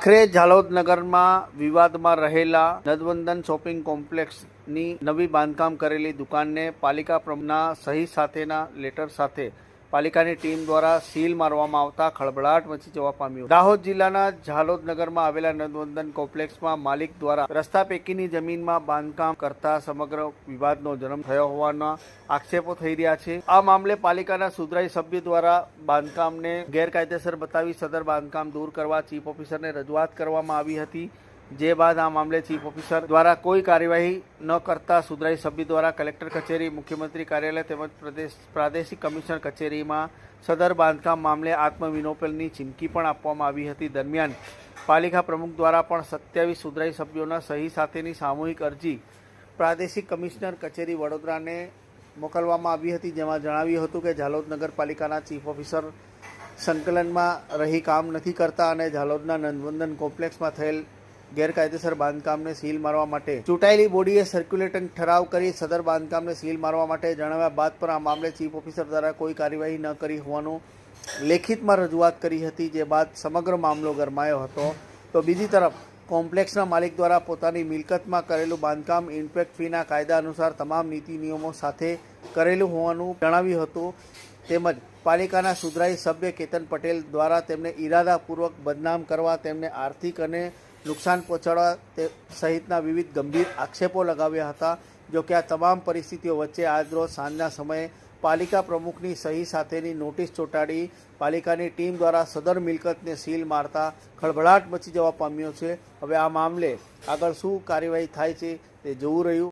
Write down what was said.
આખરે ઝાલોદ નગરમાં વિવાદમાં રહેલા નદવંદન શોપિંગ કોમ્પ્લેક્સની નવી બાંધકામ કરેલી દુકાનને પાલિકા પ્રમુખના સહી સાથેના લેટર સાથે પાલિકાની ટીમ દ્વારા સીલ મારવામાં આવતા ખળભળાટ મચી જવા પામ્યો. દાહોદ જિલ્લાના ઝાલોદ નગરમાં આવેલા નંદવંદન કોમ્પ્લેક્સમાં માલિક દ્વારા રસ્તા પૈકીની જમીનમાં બાંધકામ કરતા સમગ્ર વિવાદનો જન્મ થયો હોવાના આક્ષેપો થઈ રહ્યા છે. આ મામલે પાલિકાના સુધરાઈ સભ્ય દ્વારા બાંધકામને ગેરકાયદેસર બતાવી સદર બાંધકામ દૂર કરવા ચીફ ઓફિસરને રજૂઆત કરવામાં આવી હતી. જે બાદ આ મામલે ચીફ ઓફિસર દ્વારા કોઈ કાર્યવાહી ન કરતા સુધરાઈ સભ્ય દ્વારા કલેક્ટર કચેરી, મુખ્યમંત્રી કાર્યાલય તેમજ પ્રદેશ, પ્રાદેશિક કમિશનર કચેરીમાં સદર બાંધકામ મામલે આત્મવિલોપનની ચીમકી પણ આપવામાં આવી હતી. દરમિયાન પાલિકા પ્રમુખ દ્વારા પણ સત્યાવીસ સુધરાઈ સભ્યોના સહી સાથેની સામૂહિક અરજી પ્રાદેશિક કમિશનર કચેરી વડોદરાને મોકલવામાં આવી હતી, જેમાં જણાવ્યું હતું કે ઝાલોદ નગરપાલિકાના ચીફ ઓફિસર સંકલનમાં રહી કામ નથી કરતા અને ઝાલોદના નંદવંદન કોમ્પ્લેક્સમાં થયેલ ગેરકાયદેસર બાંધકામને સીલ મારવા માટે ચૂંટાયેલી બોડીએ સર્ક્યુલેટિંગ ઠરાવ કરી સદર બાંધકામને સીલ મારવા માટે જણાવ્યા બાદ પણ આ મામલે ચીફ ઓફિસર દ્વારા કોઈ કાર્યવાહી ન કરી હોવાનું લેખિતમાં રજૂઆત કરી હતી, જે બાદ સમગ્ર મામલો ગરમાયો હતો. તો બીજી તરફ, કોમ્પ્લેક્સના માલિક દ્વારા પોતાની મિલકતમાં કરેલું બાંધકામ ઇન્ફેક્ટ ફીના કાયદા અનુસાર તમામ નીતિ નિયમો સાથે કરેલું હોવાનું જણાવ્યું હતું. તેમજ પાલિકાના સુધરાઈ સભ્ય કેતન પટેલ દ્વારા તેમને ઈરાદાપૂર્વક બદનામ કરવા, તેમને આર્થિક અને નુકસાન પહોંચાડવા તે સહિતના વિવિધ ગંભીર આક્ષેપો લગાવ્યા હતા જોકે આ તમામ પરિસ્થિતિઓ વચ્ચે આજરોજ સાંજના સમયે પાલિકા પ્રમુખની સહી સાથેની નોટિસ ચોંટાડી પાલિકાની ટીમ દ્વારા સદર મિલકતને સીલ મારતા ખળભળાટ મચી જવા પામ્યો છે. હવે આ મામલે આગળ શું કાર્યવાહી થાય છે તે જોવું રહ્યું.